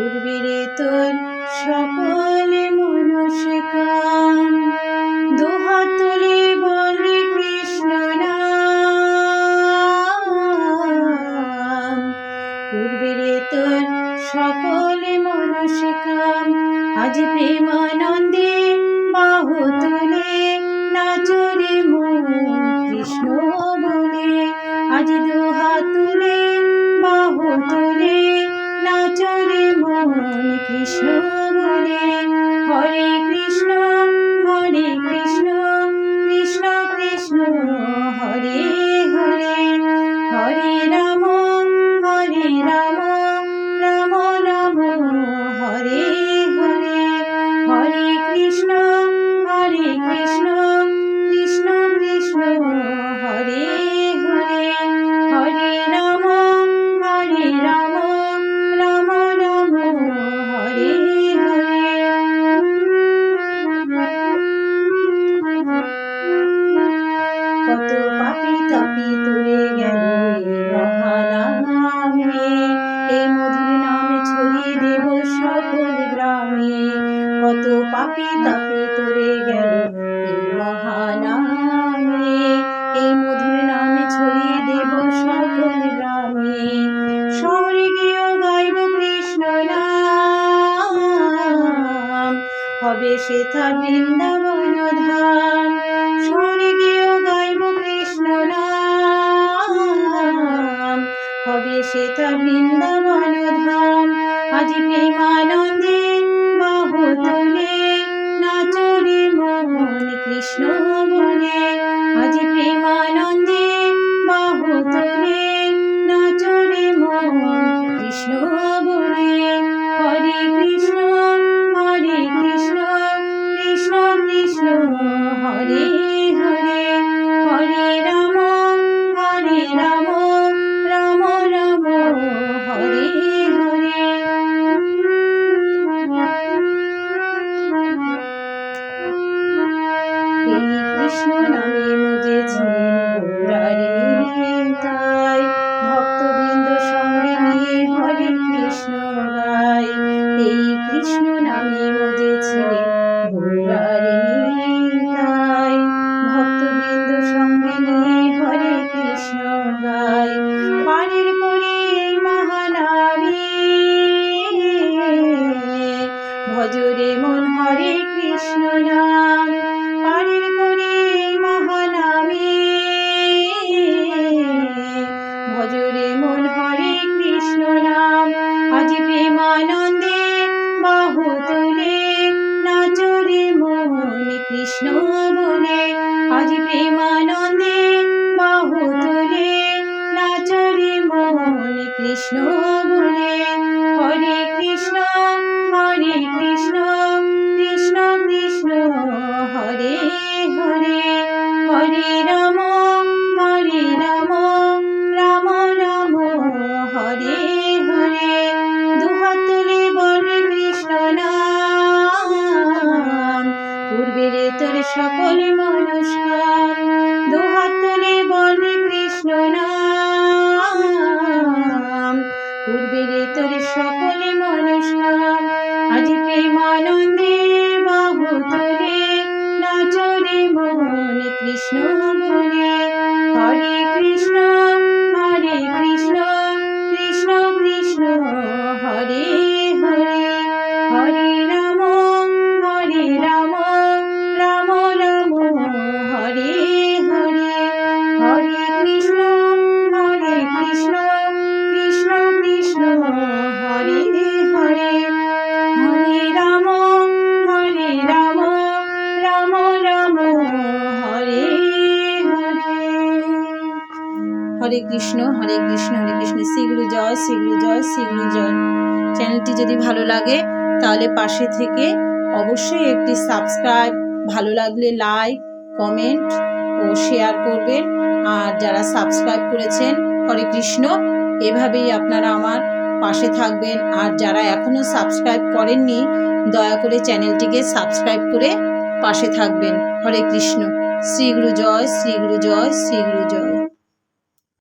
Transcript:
করবিরে সকলে মনস্কার দুহাত তুলে বলে কৃষ্ণ নাম। করবিরে তোর সকলে মনস্কার আজ প্রেম কৃষ্ণ বলে হরে কত পাপি তাপি তুলে গেল মহানামে। এই মধুর নামে ছড়িয়ে দেব সকল গ্রামে। কত পাপি তাপি তুলে গেল মহানামে। এই মধুর নামে ছড়িয়ে দেব সকল গ্রামে। গাইব কৃষ্ণ নাম। হবে সেথা বৃন্দাবন ধাম। আজ প্রেমানন্দে বাহু তুলে মন কৃষ্ণ বলে আজ প্রেমানন্দে বাহু তুলে মন কৃষ্ণ বলে হরে কৃষ্ণ হরে কৃষ্ণ কৃষ্ণ কৃষ্ণ, হরে হরে। কৃষ্ণ বলে হরে কৃষ্ণ হরে কৃষ্ণ হরে কৃষ্ণ। শ্রীগুরু জয় শ্রীগুরু জয় শ্রীগুরু জয়। চ্যানেলটি যদি ভালো লাগে, তাহলে পাশে থেকে অবশ্যই একটি সাবস্ক্রাইব, ভালো লাগলে লাইক, কমেন্ট ও শেয়ার করবেন। আর যারা সাবস্ক্রাইব করেছেন হরে কৃষ্ণ, এভাবেই আপনারা আমার পাশে থাকবেন। আর যারা এখনও সাবস্ক্রাইব করেননি, দয়া করে চ্যানেলটিকে সাবস্ক্রাইব করে পাশে থাকবেন। হরে কৃষ্ণ। শ্রীগুরু জয় শ্রীগুরু জয় শ্রীগুরু জয়।